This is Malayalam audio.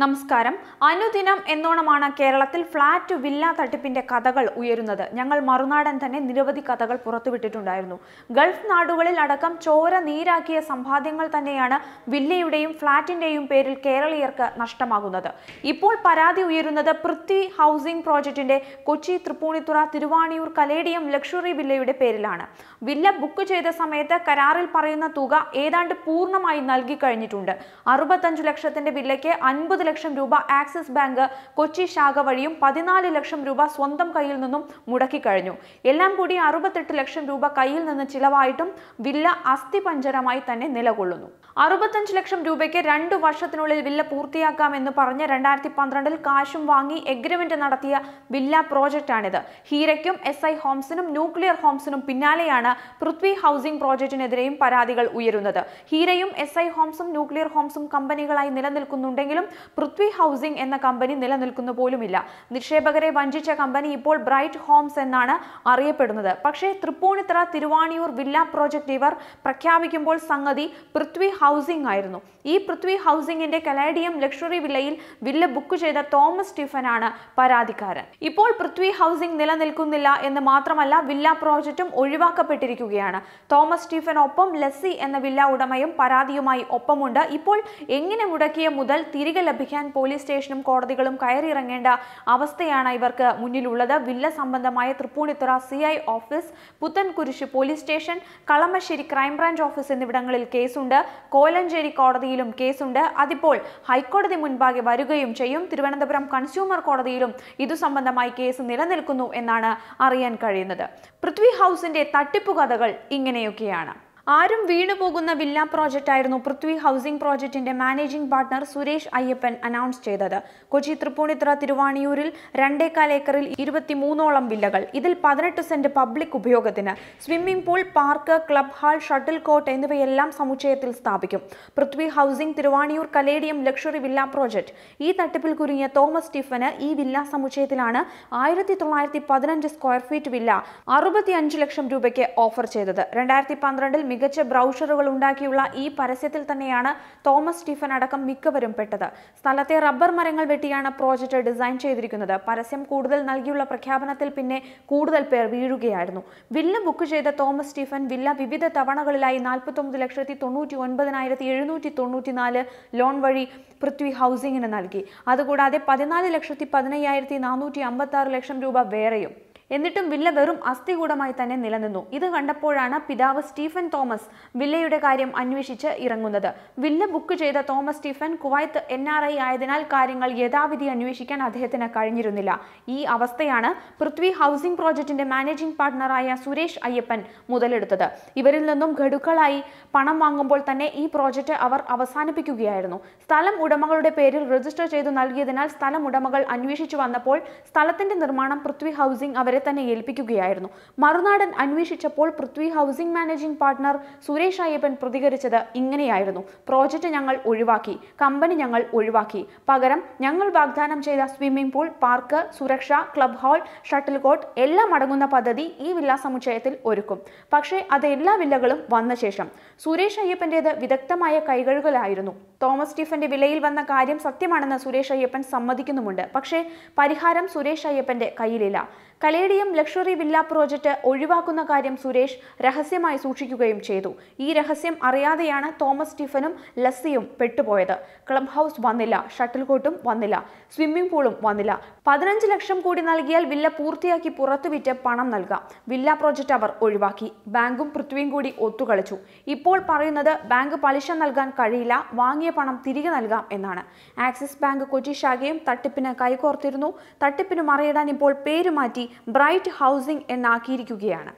നമസ്കാരം. അനുദിനം എന്നോണമാണ് കേരളത്തിൽ ഫ്ളാറ്റ് വില്ല തട്ടിപ്പിന്റെ കഥകൾ ഉയരുന്നത്. ഞങ്ങൾ മറുനാടൻ തന്നെ നിരവധി കഥകൾ പുറത്തുവിട്ടിട്ടുണ്ടായിരുന്നു. ഗൾഫ് നാടുകളിൽ അടക്കം ചോര നീരാക്കിയ സമ്പാദ്യങ്ങൾ തന്നെയാണ് വില്ലയുടെയും ഫ്ളാറ്റിന്റെയും പേരിൽ കേരളീയർക്ക് നഷ്ടമാകുന്നത്. ഇപ്പോൾ പരാതി ഉയരുന്നത് പൃഥ്വി ഹൗസിംഗ് പ്രോജക്റ്റിന്റെ കൊച്ചി തൃപ്പൂണിത്തുറ തിരുവാണിയൂർ കലേഡിയം ലക്ഷറി വില്ലയുടെ പേരിലാണ്. വില്ല ബുക്ക് ചെയ്ത സമയത്ത് കരാറിൽ പറയുന്ന തുക ഏതാണ്ട് പൂർണമായി നൽകി കഴിഞ്ഞിട്ടുണ്ട്. അറുപത്തഞ്ചു ലക്ഷത്തിന്റെ വില്ലയ്ക്ക് അൻപത് ലക്ഷം രൂപ ആക്സിസ് ബാങ്ക് കൊച്ചി ശാഖ വഴിയും പതിനാല് ലക്ഷം രൂപ സ്വന്തം കയ്യിൽ നിന്നും മുടക്കി കഴിഞ്ഞു. എല്ലാം കൂടി അറുപത്തെട്ട് ലക്ഷം രൂപ കയ്യിൽ നിന്ന് ചിലവായിട്ടും വില്ല അസ്ഥി പഞ്ചരമായി തന്നെ നിലകൊള്ളുന്നു. അറുപത്തഞ്ച് ലക്ഷം രൂപയ്ക്ക് രണ്ടു വർഷത്തിനുള്ളിൽ വില്ല പൂർത്തിയാക്കാമെന്ന് പറഞ്ഞ് രണ്ടായിരത്തി പന്ത്രണ്ടിൽ കാശും വാങ്ങി എഗ്രിമെന്റ് നടത്തിയ വില്ല പ്രോജക്റ്റാണിത്. ഹീരയ്ക്കും എസ് ഐ ഹോംസിനും ന്യൂക്ലിയർ ഹോംസിനും പിന്നാലെയാണ് പൃഥ്വി ഹൗസിംഗ് പ്രോജക്റ്റിനെതിരെയും പരാതികൾ ഉയരുന്നത്. ഹീരയും എസ് ഐ ഹോംസും ന്യൂക്ലിയർ ഹോംസും കമ്പനികളായി നിലനിൽക്കുന്നുണ്ടെങ്കിലും പൃഥ്വി ഹൗസിംഗ് എന്ന കമ്പനി നിലനിൽക്കുന്നു പോലുമില്ല. നിക്ഷേപകരെ വഞ്ചിച്ച കമ്പനി ഇപ്പോൾ ബ്രൈറ്റ് ഹോംസ് എന്നാണ് അറിയപ്പെടുന്നത്. പക്ഷേ തൃപ്പൂണിത്തറ തിരുവാണിയൂർ വില്ല പ്രോജക്റ്റ് ഇവർ പ്രഖ്യാപിക്കുമ്പോൾ സംഗതി പൃഥ്വി ഹൗസിംഗ് ആയിരുന്നു. ഈ പൃഥ്വി ഹൗസിംഗിന്റെ കലാഡിയം ലക്ഷറി വില്ലയിൽ വില്ല ബുക്ക് ചെയ്ത തോമസ് സ്റ്റീഫനാണ് പരാതിക്കാരൻ. ഇപ്പോൾ പൃഥ്വി ഹൗസിംഗ് നിലനിൽക്കുന്നില്ല എന്ന് മാത്രമല്ല വില്ല പ്രോജക്റ്റും ഒഴിവാക്കപ്പെട്ടിരിക്കുകയാണ്. തോമസ് സ്റ്റീഫൻ ഒപ്പം ലസ്സി എന്ന വില്ല ഉടമയും പരാതിയുമായി ഒപ്പമുണ്ട്. ഇപ്പോൾ എങ്ങനെ മുടക്കിയ മുതൽ തിരികെ ലഭിക്കാൻ പോലീസ് സ്റ്റേഷനും കോടതികളും കയറിയിറങ്ങേണ്ട അവസ്ഥയാണ് ഇവർക്ക് മുന്നിലുള്ളത്. വില്ല സംബന്ധമായ Thrippunithura C I office Puthenkurish police station Kalamassery crime branch office എന്നിവിടങ്ങളിൽ കേസുണ്ട്. കോലഞ്ചേരി കോടതിയിലും കേസുണ്ട്. അതിപ്പോൾ ഹൈക്കോടതി മുൻപാകെ വരികയും ചെയ്യും. തിരുവനന്തപുരം കൺസ്യൂമർ കോടതിയിലും ഇതു സംബന്ധമായി കേസ് നിലനിൽക്കുന്നു എന്നാണ് അറിയാൻ കഴിയുന്നത്. പൃഥ്വി ഹൗസിന്റെ തട്ടിപ്പു കഥകൾ ഇങ്ങനെയൊക്കെയാണ്. ആരും വീണുപോകുന്ന വില്ല പ്രോജക്റ്റ് ആയിരുന്നു പൃഥ്വി ഹൗസിംഗ് പ്രോജക്റ്റിന്റെ managing partner Suresh Ayyappan announce ചെയ്തത്. കൊച്ചി തൃപ്പൂണിത്ര തിരുവാണിയൂരിൽ രണ്ടേക്കാൽ ഏക്കറിൽ ഇരുപത്തിമൂന്നോളം വില്ലകൾ ഇതിൽ പതിനെട്ട് സെന്റ് പബ്ലിക് ഉപയോഗത്തിന് swimming pool park club hall shuttle court എന്നിവയെല്ലാം സമുച്ചയത്തിൽ സ്ഥാപിക്കും. Prithvi housing Thiruvaniyoor Caladium luxury villa project. ഈ തട്ടിപ്പിൽ കുരുങ്ങിയ തോമസ് സ്റ്റീഫന് ഈ വില്ല സമുച്ചയത്തിലാണ് ആയിരത്തി തൊള്ളായിരത്തി പതിനഞ്ച് സ്ക്വയർ ഫീറ്റ് വില്ല അറുപത്തിയഞ്ച് ലക്ഷം രൂപയ്ക്ക് ഓഫർ ചെയ്തത്. രണ്ടായിരത്തി പന്ത്രണ്ടിൽ മികച്ച ബ്രൗഷറുകൾ ഉണ്ടാക്കിയുള്ള ഈ പരസ്യത്തിൽ തന്നെയാണ് തോമസ് സ്റ്റീഫൻ അടക്കം മിക്കവരും പെട്ടത്. സ്ഥലത്തെ റബ്ബർ മരങ്ങൾ വെട്ടിയാണ് പ്രോജക്റ്റ് ഡിസൈൻ ചെയ്തിരിക്കുന്നത്. പരസ്യം കൂടുതൽ നൽകിയുള്ള പ്രഖ്യാപനത്തിൽ പിന്നെ കൂടുതൽ പേർ വീഴുകയായിരുന്നു. വില്ല ബുക്ക് ചെയ്ത തോമസ് സ്റ്റീഫൻ വില്ല വിവിധ തവണകളിലായി നാൽപ്പത്തൊമ്പത് ലക്ഷത്തി തൊണ്ണൂറ്റി ഒൻപതിനായിരത്തി എഴുന്നൂറ്റി തൊണ്ണൂറ്റി നാല് ലോൺ വഴി പൃഥ്വി ഹൗസിംഗിന് നൽകി. അതുകൂടാതെ പതിനാല് ലക്ഷത്തി പതിനയ്യായിരത്തി നാനൂറ്റി അമ്പത്തി ലക്ഷം രൂപ വേറെയും. എന്നിട്ടും വില്ല വെറും അസ്ഥികൂടമായി തന്നെ നിലനിന്നു. ഇത് കണ്ടപ്പോഴാണ് പിതാവ് സ്റ്റീഫൻ തോമസ് വില്ലയുടെ കാര്യം അന്വേഷിച്ച് ഇറങ്ങുന്നത്. വില്ല ബുക്ക് ചെയ്ത Thomas Stephen Kuwait N R I ആയതിനാൽ കാര്യങ്ങൾ യഥാവിധി അന്വേഷിക്കാൻ അദ്ദേഹത്തിന് കഴിഞ്ഞിരുന്നില്ല. ഈ അവസ്ഥയാണ് പൃഥ്വി ഹൗസിംഗ് പ്രോജക്റ്റിന്റെ മാനേജിംഗ് പാർട്ണറായ സുരേഷ് അയ്യപ്പൻ മുതലെടുത്തത്. ഇവരിൽ നിന്നും ഘടുക്കളായി പണം വാങ്ങുമ്പോൾ തന്നെ ഈ പ്രോജക്റ്റ് അവർ അവസാനിപ്പിക്കുകയായിരുന്നു. സ്ഥലം ഉടമകളുടെ പേരിൽ രജിസ്റ്റർ ചെയ്തു നൽകിയതിനാൽ സ്ഥലം ഉടമകൾ അന്വേഷിച്ചു വന്നപ്പോൾ സ്ഥലത്തിന്റെ നിർമ്മാണം പൃഥ്വി ഹൗസിംഗ് അവരെ തന്നെ ഏൽപ്പിക്കുകയായിരുന്നു. മറുനാടൻ അന്വേഷിച്ചപ്പോൾ Prithvi housing managing partner Suresh Ayyappan പ്രതികരിച്ചത് ഇങ്ങനെയായിരുന്നു. പ്രോജക്റ്റ് ഞങ്ങൾ ഒഴിവാക്കി കമ്പനി ഞങ്ങൾ ഒഴിവാക്കി. പകരം ഞങ്ങൾ വാഗ്ദാനം ചെയ്ത സ്വിമ്മിംഗ് പൂൾ പാർക്ക് സുരക്ഷ ക്ലബ് ഹാൾ ഷട്ടിൽ കോർട്ട് എല്ലാം അടങ്ങുന്ന പദ്ധതി ഈ വില്ലാ സമുച്ചയത്തിൽ ഒരുക്കും. പക്ഷേ അത് എല്ലാ വില്ലകളും വന്ന ശേഷം സുരേഷ് അയ്യപ്പന്റേത് വിദഗ്ധമായ കൈകഴുകലായിരുന്നു. തോമസ് സ്റ്റീഫന്റെ വിലയിൽ വന്ന കാര്യം സത്യമാണെന്ന് സുരേഷ് അയ്യപ്പൻ സമ്മതിക്കുന്നുമുണ്ട്. പക്ഷേ പരിഹാരം സുരേഷ് അയ്യപ്പന്റെ കയ്യിലില്ല. കലേഡിയം ലക്ഷറി വില്ല പ്രോജക്റ്റ് ഒഴിവാക്കുന്ന കാര്യം സുരേഷ് രഹസ്യമായി സൂക്ഷിക്കുകയും ചെയ്തു. ഈ രഹസ്യം അറിയാതെയാണ് തോമസ് സ്റ്റീഫനും ലസ്സിയും പെട്ടുപോയത്. ക്ലബ് ഹൗസ് വന്നില്ല ഷട്ടിൽ കോട്ടും വന്നില്ല സ്വിമ്മിംഗ് പൂളും വന്നില്ല. പതിനഞ്ച് ലക്ഷം കൂടി നൽകിയാൽ വില്ല പൂർത്തിയാക്കി പുറത്തു വിറ്റ് പണം നൽകാം. വില്ല പ്രോജക്റ്റ് അവർ ഒഴിവാക്കി. ബാങ്കും പൃഥ്വിയും കൂടി ഒത്തുകളിച്ചു. ഇപ്പോൾ പറയുന്നത് ബാങ്ക് പലിശ നൽകാൻ കഴിയില്ല വാങ്ങിയ പണം തിരികെ നൽകാം എന്നാണ്. ആക്സിസ് ബാങ്ക് കൊച്ചി ശാഖയും തട്ടിപ്പിന് കൈകോർത്തിരുന്നു. തട്ടിപ്പിന് മറിയിടാൻ ഇപ്പോൾ പേര് മാറ്റി ബ്രൈറ്റ് ഹൗസിംഗ് എന്നാക്കിയിരിക്കുകയാണ്.